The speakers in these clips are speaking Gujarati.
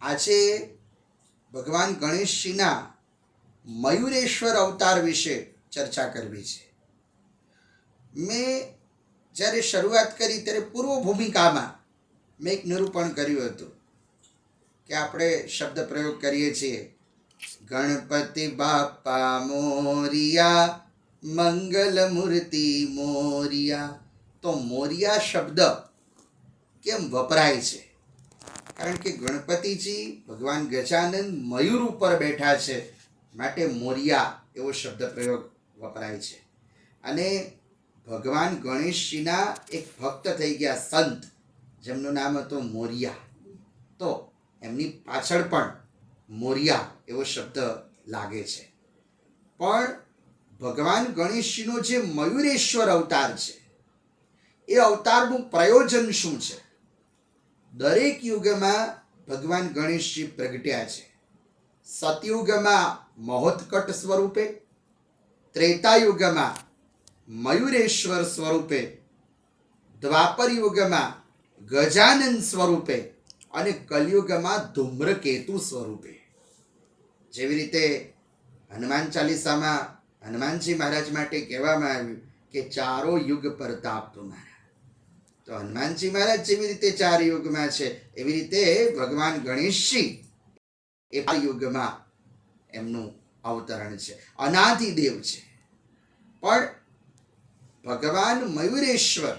આજે ભગવાન ગણેશજીના મયુરેશ્વર અવતાર વિશે ચર્ચા કરવી છે. મેં જ્યારે શરૂઆત કરી ત્યારે પૂર્વ ભૂમિકામાં મેં એક નિરૂપણ કર્યું હતું કે આપણે શબ્દ પ્રયોગ કરીએ છીએ. ગણપતિ બાપા મોરિયા, મંગલ મૂર્તિ મોરિયા. તો મોરિયા શબ્દ કેમ વપરાય છે? કારણ કે ગણપતિજી ભગવાન ગજાનંદ મયુર ઉપર બેઠા છે માટે મોરિયા એવો શબ્દ પ્રયોગ વપરાય છે. અને ભગવાન ગણેશજીના એક ભક્ત થઈ ગયા સંત, જેમનું નામ હતું મોરિયા. તો એમની પાછળ પણ મોરિયા એવો શબ્દ લાગે છે. પણ ભગવાન ગણેશજીનો જે મયુરેશ્વર અવતાર છે, એ અવતારનું પ્રયોજન શું છે? દરેક યુગમાં ભગવાન ગણેશજી પ્રગટ્યા છે. સતયુગમાં મહોત્કટ સ્વરૂપે ત્રેતા યુગમાં મયુરેશ્વર સ્વરૂપે દ્વાપર યુગમાં ગજાનંદ સ્વરૂપે અને કલયુગમાં ધૂમ્રકેતુ સ્વરૂપે. જેવી રીતે હનુમાન ચાલીસામાં હનુમાનજી મહારાજ માટે કહેવામાં આવ્યું કે ચારો યુગ પ્રતાપ તુમારા તો હનુમાનજી મહારાજ જેવી રીતે ચાર યુગમાં છે, એવી રીતે ભગવાન ગણેશજી એ યુગમાં એમનું અવતરણ છે. અનાદિદેવ છે. પણ ભગવાન મયુરેશ્વર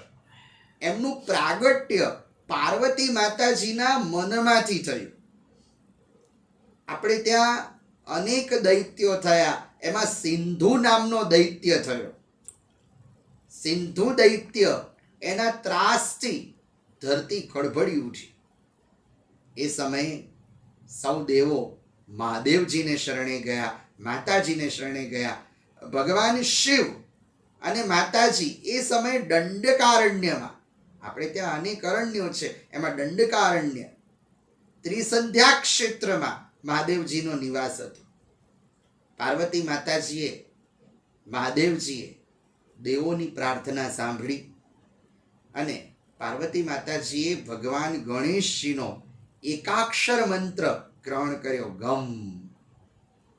એમનું પ્રાગટ્ય પાર્વતી માતાજીના મનમાંથી થયું. આપણે ત્યાં અનેક દૈત્યો થયા, એમાં સિંધુ નામનો દૈત્ય થયો. સિંધુ દૈત્ય એના ત્રાસથી ધરતી ખડભડી ઉઠી એ સમયે સૌ દેવો મહાદેવજીને શરણે ગયા, માતાજીને શરણે ગયા. ભગવાન શિવ અને માતાજી એ સમયે દંડકારણ્યમાં. આપણે ત્યાં અનેક અરણ્યો છે, એમાં દંડકારણ્ય. ત્રિસંધ્યા ક્ષેત્રમાં મહાદેવજીનો નિવાસ હતો. પાર્વતી માતાજીએ, મહાદેવજીએ દેવોની પ્રાર્થના સાંભળી. અને પાર્વતી માતાજીએ ભગવાન ગણેશજીનો એકાક્ષર મંત્ર ગ્રહણ કર્યો. ગમ.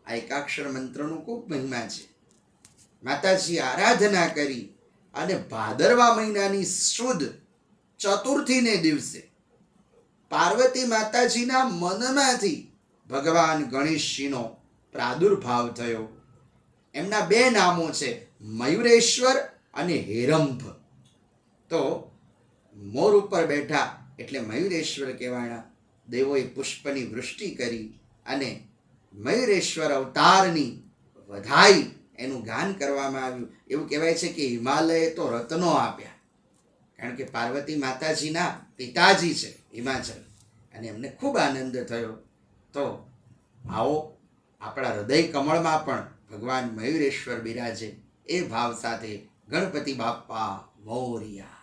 આ એકાક્ષર મંત્રનો ખૂબ મહિમા છે. માતાજી આરાધના કરી અને ભાદરવા મહિનાની શુદ્ધ ચતુર્થીને દિવસે પાર્વતી માતાજીના મનમાંથી ભગવાન ગણેશજીનો પ્રાદુર્ભાવ થયો. એમના બે નામો છે, મયુરેશ્વર અને હેરંભ. તો મોર ઉપર બેઠા એટલે મયુરેશ્વર કહેવાણા દેવોએ પુષ્પની વૃષ્ટિ કરી અને મયુરેશ્વર અવતારની વધાઈ એનું ગાન કરવામાં આવ્યું. એવું કહેવાય છે કે હિમાલયે તો રત્નો આપ્યા. કારણ કે પાર્વતી માતાજીના પિતાજી છે, હિમાચલ. અને એમને ખૂબ આનંદ થયો. તો આવો આપણા હૃદય કમળમાં પણ ભગવાન મયુરેશ્વર બિરાજે એ ભાવ સાથે ગણપતિ બાપ્પા મોરિયા.